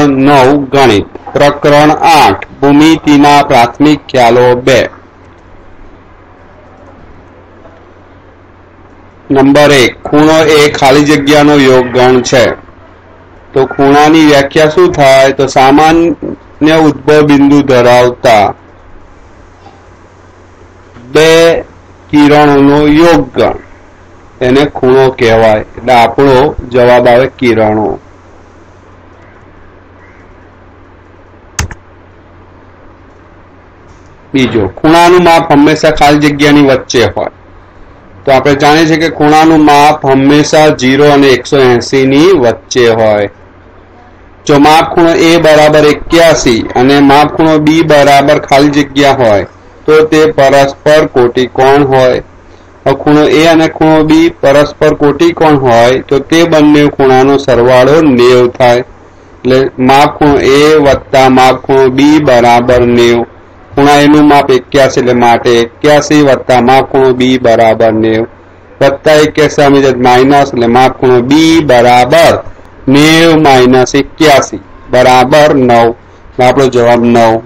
ધોરણ નવ ગણિત, પ્રકરણ આઠ ભૂમિતિના પ્રાથમિક ખ્યાલો બે. નંબર એક, ખૂણો એ ખાલી જગ્યાનો યોગ ગણ છે. તો ખૂણાની વ્યાખ્યા શું થાય? તો સામાન્ય ઉદ્ભવ બિંદુ ધરાવતા બે કિરણોનો યોગ ગણ એને ખૂણો કહેવાય. એટલે આપણો જવાબ આવે કિરણો. બીજો, ખૂણાનું માપ હંમેશા ખાલી જગ્યાની વચ્ચે હોય. તો આપણે જાણીએ છીએ કે ખૂણાનું માપ હંમેશા જીરો અને એકસો એસી ની વચ્ચે હોય. જો માપ ખૂણો એ બરાબર એક્યાસી અને માપ ખૂણો બી બરાબર ખાલી જગ્યા હોય, તો તે પરસ્પર કોટિકોણ હોય. ખૂણો એ અને ખૂણો બી પરસ્પર કોટિકોણ હોય, તો તે બંને ખૂણાનો સરવાળો નેવ થાય. એટલે માપ ખૂણો એ વત્તા માપ ખૂણો બી બરાબર નેવ. ખૂણા એનું માપ એક્યાસી એટલે માટે એક્યાસી વત્તા માપ ખૂણો બી બરાબર નેવ. વત્તા એક્યાસી અમે માઇનસ એટલે માપ ખૂણો બી બરાબર નેવ માઇનસ એક્યાસી. બરાબર નવ. આપણો જવાબ નવ.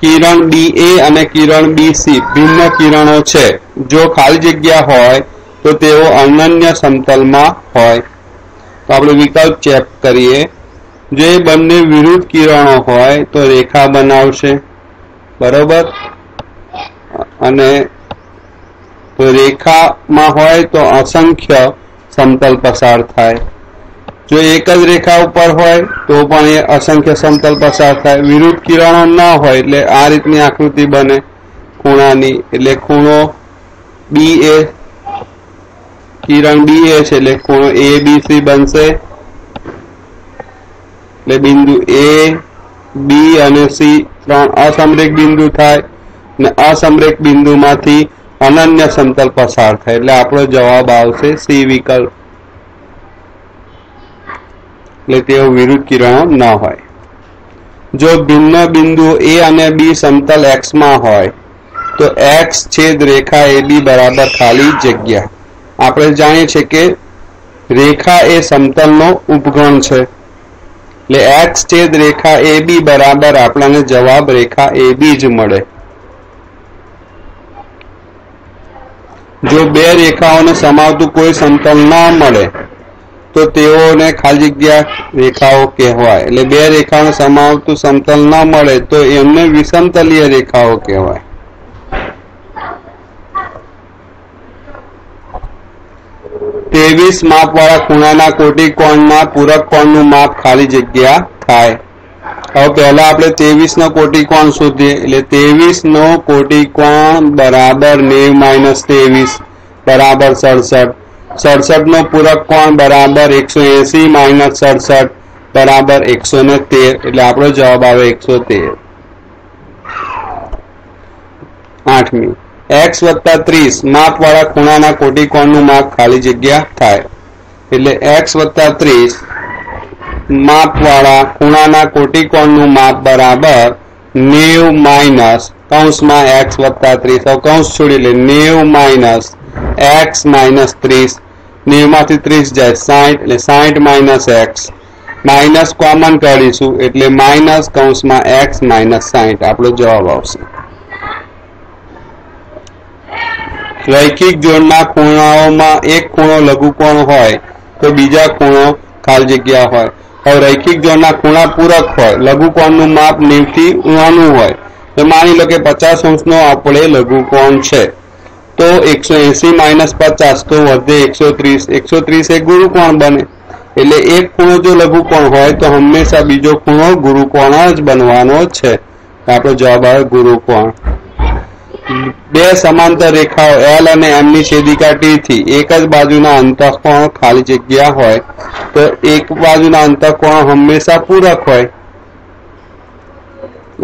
કિરણ બી એ અને કિરણ બી સી ભિન્ન કિરણો છે. જો ખાલી જગ્યા હોય તો તેઓ અનન્ય સમતલમાં હોય. તો આપણે વિકલ્પ ચેક કરીએ. જો બંને વિરુદ્ધ કિરણો હોય તો રેખા બનાવશે. બરોબર? અને રેખામાં હોય તો અસંખ્ય સમતલ પસાર થાય. જો એક જ રેખા ઉપર હોય તો પણ એ અસંખ્ય સમતલ પસાર થાય. વિરુદ્ધ કિરણો ના હોય એટલે આ રીતની આકૃતિ બને ખૂણાની. એટલે ખૂણો બી એ કિરણ બી એ છે એટલે ખૂણો એ બી સી બનશે. એટલે બિંદુ એ બી અને સી ત્રણ અસમરેખ બિંદુ થાય અને અસમરેખ બિંદુમાંથી અનન્ય સમતલ પસાર થાય. એટલે આપણો જવાબ આવશે સી વિકલ્પ. એટલે તેઓ વિરુદ્ધ કિરણો ન હોય. જો ભિન્ન બિંદુ એ અને બી સમતલ એક્સમાં હોય, તો એક્સ છેદ રેખા એ બી બરાબર ખાલી જગ્યા. આપણે જાણીએ છીએ કે રેખા એ સમતલનો ઉપગણ છે. એટલે એક્સ છેદ રેખા એ બી બરાબર આપણને જવાબ રેખા એ બી જ મળે. જો બે રેખાઓને સમાવતું કોઈ સમતલ ના મળે, તો તેઓને ખાલી જગ્યા રેખાઓ કહેવાય. એટલે બે રેખાઓને સમાવતું સમતલ ના મળે, તો એમને વિષમતલીય રેખાઓ કહેવાય. ત્રેવીસ માપ વાળા ખૂણાના કોટી કોણમાં પૂરક કોણનું માપ ખાલી જગ્યા થાય. હવે પહેલા આપણે ત્રેવીસ નો કોટી કોણ શોધીએ. એટલે ત્રેવીસ નો કોટી કોણ બરાબર નેવ માઇનસ ત્રેવીસ બરાબર સડસઠ. સડસઠ નો પૂરક કોણ બરાબર એકસો એસી માઇનસ સડસઠ બરાબર એકસો ને તેર. એટલે આપણો જવાબ આવે એકસો તેર. આઠમી. એક્સ વત્તા ત્રીસ. માપ વાળા ખૂણાના કોટિકોણનું માપ ખાલી જગ્યા થાય. એટલે એક્સ વત્તા ત્રીસ માપ વાળા ખૂણાના કોટિકોણનું માપ બરાબર નેવ માઇનસ કૌંસમાં એક્સ વત્તા ત્રીસ. કૌંસ છોડી લે. નેવ માઇનસ એક્સ માઇનસ ત્રીસ. નેવમાંથી ત્રીસ જાય સાઠ એટલે સાઠ માઇનસ એક્સ માઇનસ કોમન કરીશું એટલે માઇનસ કૌંસમાં એક્સ માઇનસ સાઠ આપણો જવાબ આવશે. રૈખિક જોડના ખૂણાઓમાં એક ખૂણો લઘુકોણ હોય તો બીજા ખૂણો ખાલ જગ્યા હોય. હવે રૈખિક જોડના ખૂણા પૂરક હોય, લઘુકોણનું માપ નેવથી ઉણાનું હોય, તો માની લો કે પચાસ અંશનો આપણે લઘુકોણ છે. તો એકસો એસી માઇનસ પચાસ તો વધે એકસો ત્રીસ. એકસો ત્રીસ એ ગુરુકોણ બને. એટલે એક ખૂણો જો લઘુકોણ હોય તો હંમેશા બીજો ખૂણો ગુરુકોણ જ બનવાનો છે. આપણો જવાબ આવે ગુરુકોણ. બે સમાંતર રેખાઓ એલ અને એમની છેદિકા ટી થી એક જ બાજુના અંતઃકોણ ખાલી જગ્યા હોય, તો એક બાજુના અંતઃકોણ હંમેશા પૂરક હોય.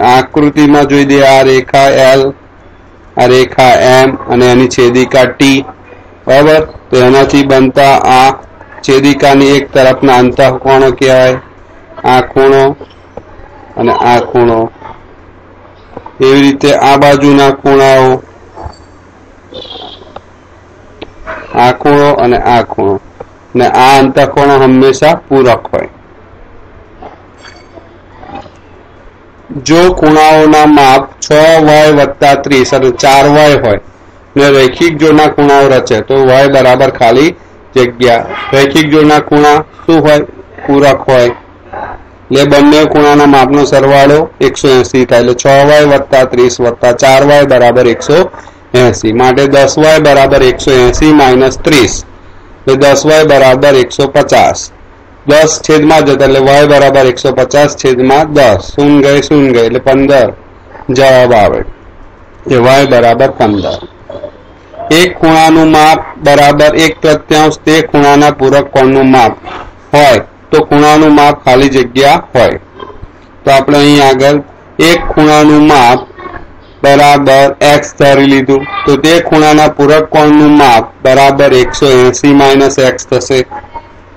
આકૃતિમાં જોઈ દે આ રેખા એલ આ રેખા એમ અને એની છેદિકા ટી બરાબર? તો એનાથી બનતા આ છેદિકાની એક તરફના અંતઃકોણો કહેવાય. આ ખૂણો અને આ ખૂણો. એવી રીતે આ બાજુના ખૂણાઓ, આ ખૂણો અને આ ખૂણો. ને આ અંતઃકોણો હંમેશા પૂરક હોય. જો ખૂણાઓના માપ છ વાય વત્તા ત્રીસ અને ચાર વાય હોય, ને રૈખિક જોડના ખૂણાઓ રચે, તો વાય બરાબર ખાલી જગ્યા. રૈખિક જોડના ખૂણા શું હોય? પૂરક હોય. એટલે બંને ખૂણાના માપનો સરવાળો એકસો એસી થાય એટલે છ વાય વત્તા ત્રીસ વત્તા ચાર વાય બરાબર એકસો એસી માટે દસ વાય બરાબર એકસો એસી માઇનસ ત્રીસ એટલે દસ વાય બરાબર એકસો પચાસ દસ છેદમાં જતા એટલે વાય બરાબર એકસો પચાસ છેદમાં દસ શૂન ગઈ શૂન ગઈ એટલે પંદર જવાબ આવે એ વાય બરાબર પંદર એક ખૂણાનું માપ બરાબર એક તૃતીયાંશ તે ખૂણાના પૂરક કોણનું માપ હોય તો ખૂણાનું માપ ખાલી જગ્યા હોય. તો આપણે અહીં આગળ એક ખૂણાનું માપ બરાબર એક્સ ધારી લીધું. તો તે ખૂણાના પૂરક કોણનું માપ બરાબર એકસો એસી માઇનસ એક્સ થશે.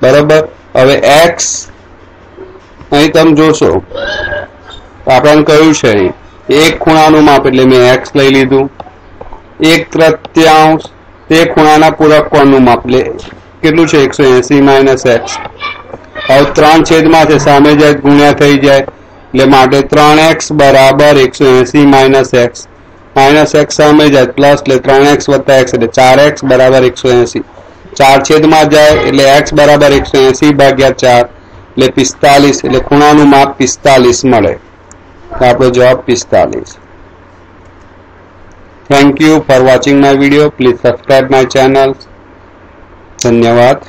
બરાબર? હવે એક્સ અહીં તમે જોશો. આપણને કહ્યું છે એક ખૂણાનું માપ એટલે મેં એક્સ લઈ લીધું. એક તૃત્યાંશ તે ખૂણાના પૂરક કોણનું માપ. એટલે કેટલું છે? એકસો એસી માઇનસ એક્સ હવે ત્રણ છેદમાં છે, સામે જાય, ગુણ્યા થઈ જાય. એટલે માટે ત્રણ એક્સ બરાબર એકસો એસી માઇનસ એક્સ. માઇનસ એક્સ સામે જાય, પ્લસ એટલે ત્રણ એક્સ વત્તા એક્સ, એટલે ચાર એક્સ બરાબર એકસો એસી. ચાર છેદમાં જાય, એટલે એક્સ બરાબર એકસો એસી ભાગ્યા ચાર, એટલે પિસ્તાલીસ, એટલે ખૂણાનું માપ પિસ્તાલીસ મળે. આપણો જવાબ પિસ્તાલીસ. Thank you for watching my video please subscribe my channel ધન્યવાદ.